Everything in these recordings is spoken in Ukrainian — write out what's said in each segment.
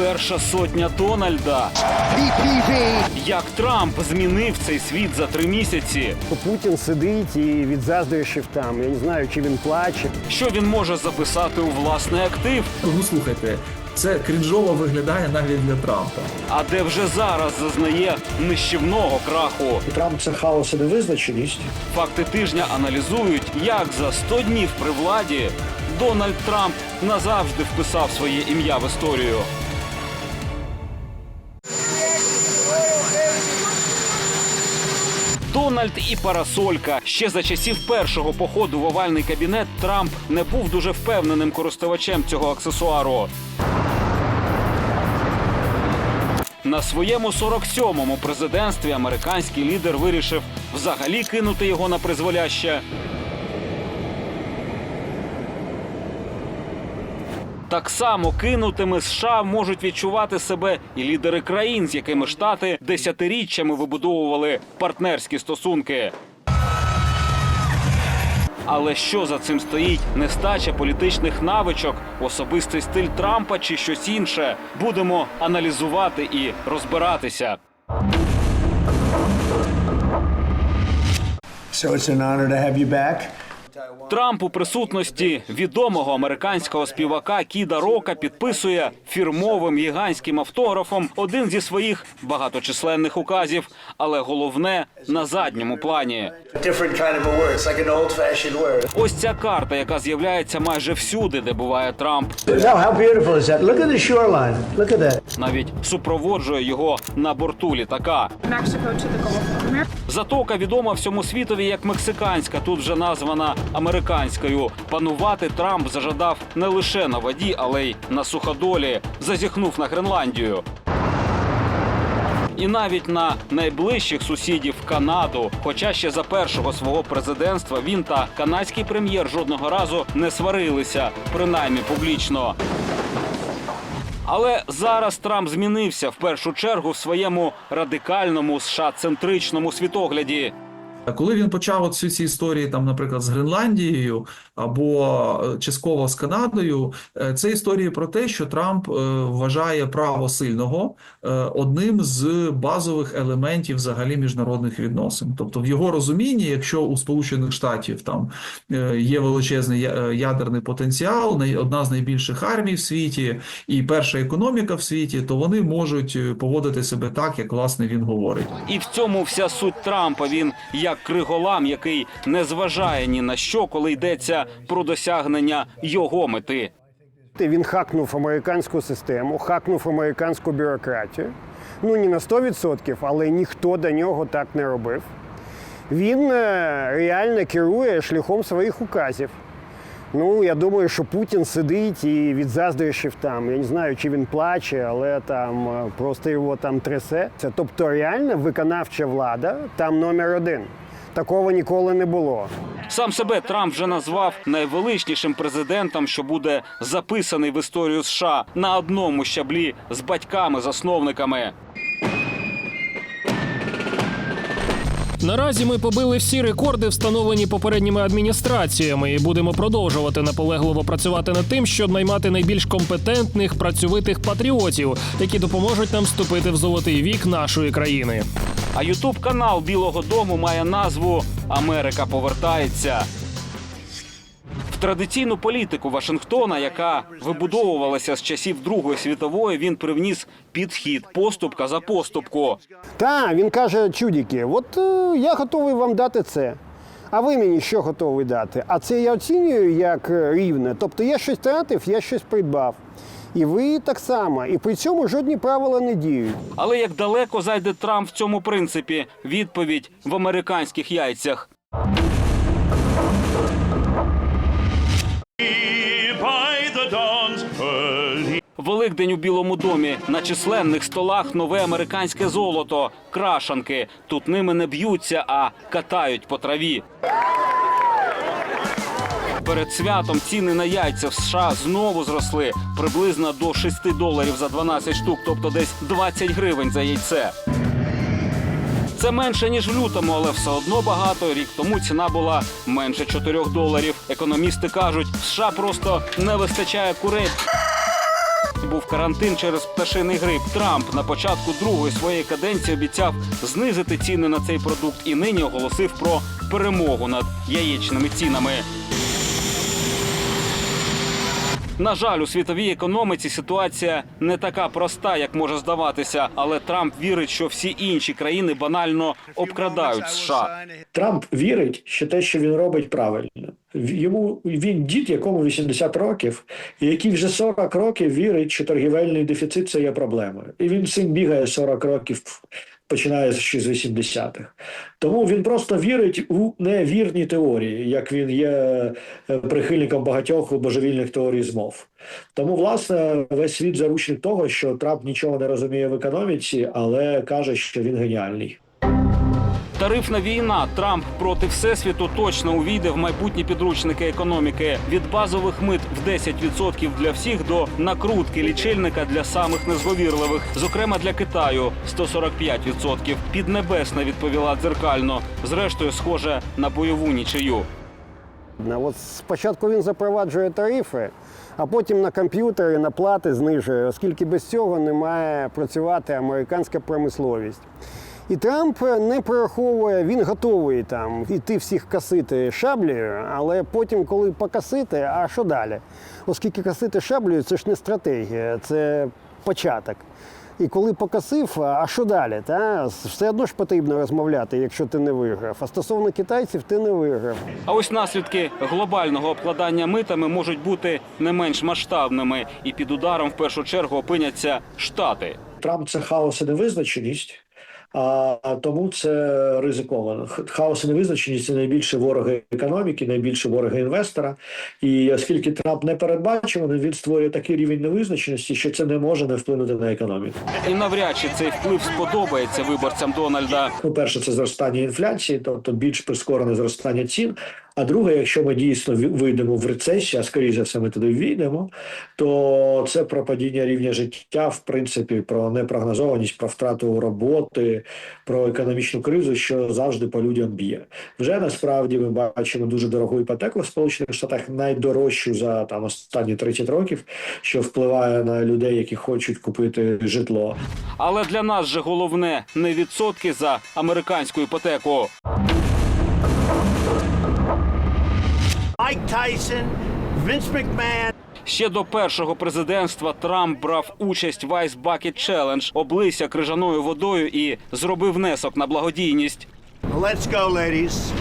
Перша сотня Дональда. Як Трамп змінив цей світ за три місяці? Путін сидить і від заздрощів там. Я не знаю, чи він плаче. Що він може записати у власний актив? Ну слухайте, це крінжово виглядає навіть для Трампа. А де вже зараз зазнає нищівного краху? Трамп це хаос і невизначеність. Факти тижня аналізують, як за 100 днів при владі Дональд Трамп назавжди вписав своє ім'я в історію. Дональд і парасолька. Ще за часів першого походу в овальний кабінет Трамп не був дуже впевненим користувачем цього аксесуару. На своєму 47-му президентстві американський лідер вирішив взагалі кинути його на призволяще. Так само кинутими США можуть відчувати себе і лідери країн, з якими штати десятиріччями вибудовували партнерські стосунки. Але що за цим стоїть? Нестача політичних навичок, особистий стиль Трампа чи щось інше? Будемо аналізувати і розбиратися. So it's an honor to have you back. Трамп у присутності відомого американського співака Кіда Рока підписує фірмовим гігантським автографом один зі своїх багаточисленних указів, але головне на задньому плані. Ось ця карта, яка з'являється майже всюди, де буває Трамп, навіть супроводжує його на борту літака. Затока відома всьому світові як мексиканська, тут вже названа американською. Панувати Трамп зажадав не лише на воді, але й на суходолі. Зазіхнув на Гренландію. І навіть на найближчих сусідів Канаду. Хоча ще за першого свого президентства він та канадський прем'єр жодного разу не сварилися, принаймні публічно. Але зараз Трамп змінився в першу чергу в своєму радикальному США-центричному світогляді. А Коли він почав всі ці історії, там, наприклад, з Гренландією або е, частково з Канадою, е, це історії про те, що Трамп е, вважає право сильного одним з базових елементів взагалі міжнародних відносин. Тобто, в його розумінні, якщо у Сполучених Штатів там є величезний ядерний потенціал, одна з найбільших армій в світі і перша економіка в світі, то вони можуть поводити себе так, як власне він говорить. І в цьому вся суть Трампа. Він як криголам, який не зважає ні на що, коли йдеться про досягнення його мети. Він хакнув американську систему, хакнув американську бюрократію. Ну, не на 100%, але ніхто до нього так не робив. Він е, реально керує шляхом своїх указів. Ну, я думаю, що Путін сидить і від заздрощів там. Я не знаю, чи він плаче, але там е, просто його там трясе. Це тобто реально виконавча влада там номер один. Такого ніколи не було. Сам себе Трамп вже назвав найвеличнішим президентом, що буде записаний в історію США на одному щаблі з батьками-засновниками. Наразі ми побили всі рекорди, встановлені попередніми адміністраціями, і будемо продовжувати наполегливо працювати над тим, щоб наймати найбільш компетентних працьовитих патріотів, які допоможуть нам вступити в золотий вік нашої країни. А Ютуб канал Білого Дому має назву Америка повертається. Традиційну політику Вашингтона, яка вибудовувалася з часів Другої світової, він привніс підхід поступка за поступку. Та він каже, чудіки, от е, я готовий вам дати це. А ви мені що готові дати? А це я оцінюю як е, рівне. Тобто я щось тратив, я щось придбав. І ви так само. І при цьому жодні правила не діють. Але як далеко зайде Трамп в цьому принципі? Відповідь в американських яйцях. Великдень у Білому домі на численних столах нове американське золото, крашанки. Тут ними не б'ються, а катають по траві. Перед святом ціни на яйця в США знову зросли приблизно до 6 доларів за 12 штук, тобто десь 20 гривень за яйце. Це менше ніж в лютому, але все одно багато. Рік тому ціна була менше 4 доларів. Економісти кажуть, в США просто не вистачає курей. Був карантин через пташиний грип. Трамп на початку другої своєї каденції обіцяв знизити ціни на цей продукт і нині оголосив про перемогу над яєчними цінами. На жаль, у світовій економіці ситуація не така проста, як може здаватися, але Трамп вірить, що всі інші країни банально обкрадають США. Трамп вірить, що те, що він робить, правильно. Йому він дід, якому 80 років, і який вже 40 років вірить, що торгівельний дефіцит це є проблемою. І він цим бігає 40 років, починає ще з 80-х. Тому він просто вірить у невірні теорії, як він є е, прихильником багатьох божевільних теорій змов. Тому, власне, весь світ заручник того, що Трамп нічого не розуміє в економіці, але каже, що він геніальний. Тарифна війна Трамп проти всесвіту точно увійде в майбутні підручники економіки від базових мит в 10% для всіх до накрутки лічильника для самих незговірливих, зокрема для Китаю 145%. Піднебесна відповіла дзеркально. Зрештою, схоже на бойову нічию. От спочатку він запроваджує тарифи, а потім на комп'ютери, на плати знижує, оскільки без цього не має працювати американська промисловість. І Трамп не прораховує, він готовий там іти всіх касити шаблею, але потім, коли покасити, а що далі? Оскільки касити шаблею це ж не стратегія, це початок. І коли покасив, а що далі? Та? Все одно ж потрібно розмовляти, якщо ти не виграв. А стосовно китайців, ти не виграв. А ось наслідки глобального обкладання митами можуть бути не менш масштабними, і під ударом в першу чергу опиняться штати. Трамп це хаос і невизначеність. А тому це ризиковано. Хаос і невизначеність це найбільше вороги економіки, найбільше вороги інвестора. І оскільки Трамп не передбачуваний, він створює такий рівень невизначеності, що це не може не вплинути на економіку. І навряд чи цей вплив сподобається виборцям Дональда. Ну, перше, це зростання інфляції, тобто більш прискорене зростання цін. А друге, якщо ми дійсно вийдемо в рецесію, а скоріше все ми туди війдемо, то це про падіння рівня життя, в принципі, про непрогнозованість, про втрату роботи, про економічну кризу, що завжди по людям б'є. Вже насправді ми бачимо дуже дорогу іпотеку в Сполучених Штатах, найдорожчу за там останні 30 років, що впливає на людей, які хочуть купити житло. Але для нас же головне не відсотки за американську іпотеку. Mike Tyson, Vince McMahon. Ще до першого президентства Трамп брав участь в Ice Bucket Challenge, облився крижаною водою і зробив внесок на благодійність. Let's go, ladies.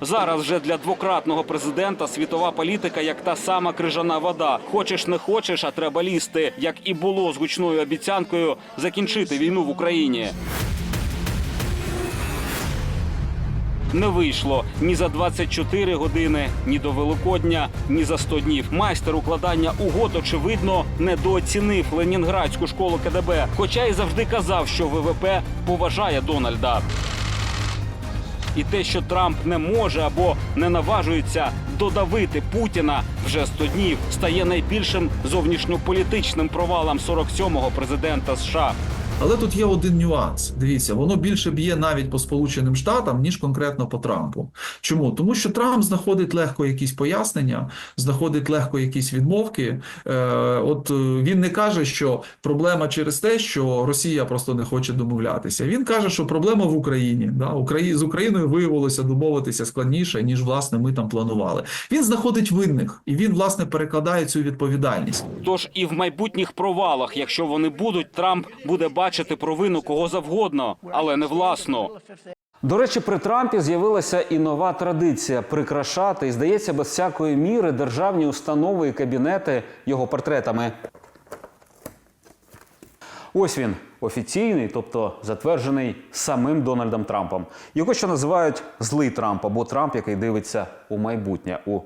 Зараз вже для двократного президента світова політика як та сама крижана вода. Хочеш не хочеш, а треба лізти, як і було з гучною обіцянкою закінчити війну в Україні. Не вийшло ні за 24 години, ні до Великодня, ні за 100 днів. Майстер укладання угод, очевидно, недооцінив Ленінградську школу КДБ, хоча й завжди казав, що ВВП поважає Дональда. І те, що Трамп не може або не наважується додавити Путіна вже 100 днів, стає найбільшим зовнішньополітичним провалом 47-го президента США. Але тут є один нюанс. Дивіться, воно більше б'є навіть по Сполученим Штатам, ніж конкретно по Трампу. Чому? Тому що Трамп знаходить легко якісь пояснення, знаходить легко якісь відмовки. Е, от е, він не каже, що проблема через те, що Росія просто не хоче домовлятися. Він каже, що проблема в Україні. Да? Украї... З Україною виявилося домовитися складніше, ніж власне ми там планували. Він знаходить винних і він власне перекладає цю відповідальність. Тож і в майбутніх провалах, якщо вони будуть, Трамп буде бачити провину кого завгодно, але не власну. До речі, при Трампі з'явилася і нова традиція прикрашати, і здається, без всякої міри державні установи і кабінети його портретами. Ось він офіційний, тобто затверджений самим Дональдом Трампом. Його ще називають злий Трамп або Трамп, який дивиться у майбутнє у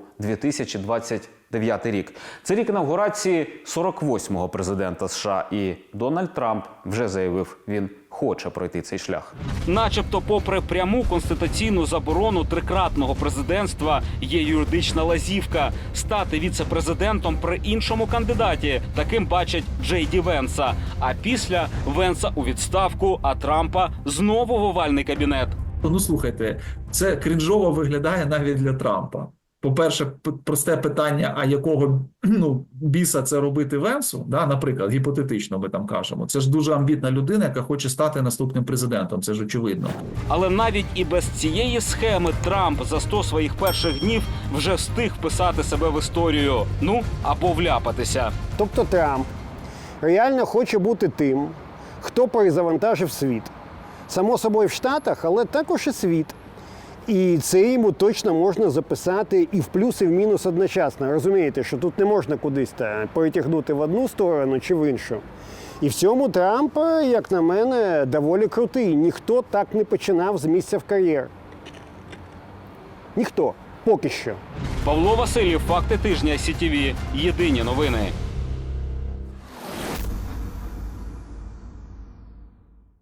2029 рік. Це рік інавгурації 48-го президента США, і Дональд Трамп вже заявив, він хоче пройти цей шлях. Начебто, попри пряму конституційну заборону трикратного президентства, є юридична лазівка стати віце-президентом при іншому кандидаті. Таким бачать Джей Ді Венса. А після Венса у відставку, а Трампа знову в овальний кабінет. Ну слухайте, це крінжово виглядає навіть для Трампа. По-перше, просте питання: а якого ну, біса це робити Венсу? Да, наприклад, гіпотетично ми там кажемо. Це ж дуже амбітна людина, яка хоче стати наступним президентом. Це ж очевидно. Але навіть і без цієї схеми Трамп за 100 своїх перших днів вже встиг вписати себе в історію. Ну або вляпатися. Тобто Трамп реально хоче бути тим, хто перезавантажив світ. Само собою в Штатах, але також і світ. І це йому точно можна записати і в плюс, і в мінус одночасно. Розумієте, що тут не можна кудись перетягнути в одну сторону чи в іншу. І в цьому Трамп, як на мене, доволі крутий. Ніхто так не починав з місця в кар'єр. Ніхто. Поки що. Павло Васильєв, факти тижня СІТІВІ. Єдині новини.